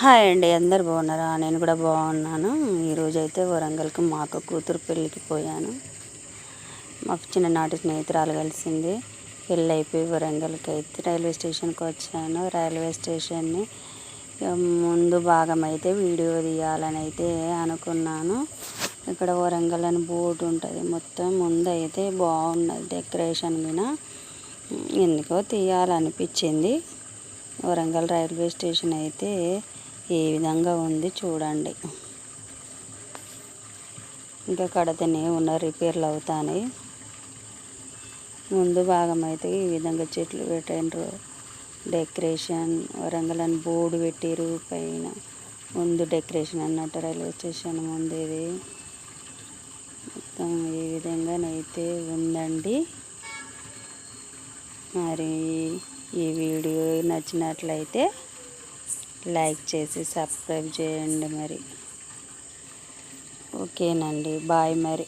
Hi అండి అందరు బాగున్నారా? నేను కూడా బాగున్నాను. ఈరోజు అయితే వరంగల్కి మా అక్క కూతురు పెళ్ళికి పోయాను. మాకు చిన్ననాటి స్నేహితురాలు కలిసింది. పెళ్ళి అయిపోయి వరంగల్కి అయితే రైల్వే స్టేషన్కి వచ్చాను. రైల్వే స్టేషన్ని ముందు భాగం అయితే వీడియో తీయాలని అయితే అనుకున్నాను. ఇక్కడ వరంగల్ అని బోర్డు ఉంటుంది. మొత్తం ముందు అయితే బాగున్నది డెకరేషన్ మీద ఎందుకో తీయాలనిపించింది. వరంగల్ రైల్వే స్టేషన్ అయితే ఏ విధంగా ఉంది చూడండి. ఇంకా కడతనే ఉన్న రిపేర్లు అవుతాయి ముందు భాగం అయితే ఈ విధంగా చెట్లు పెట్టిండ్రు. డెకరేషన్ వరంగల్ అని బోర్డు పెట్టిరు పైన. ముందు డెకరేషన్ అన్నట్టు రైల్వే స్టేషన్ ముందు ఇది మొత్తం ఈ విధంగానైతే ఉందండి. మరి ఈ వీడియో నచ్చినట్లయితే లైక్ చేసి సబ్స్క్రైబ్ చేయండి మరి. ఓకేనండి బాయ్ మరి.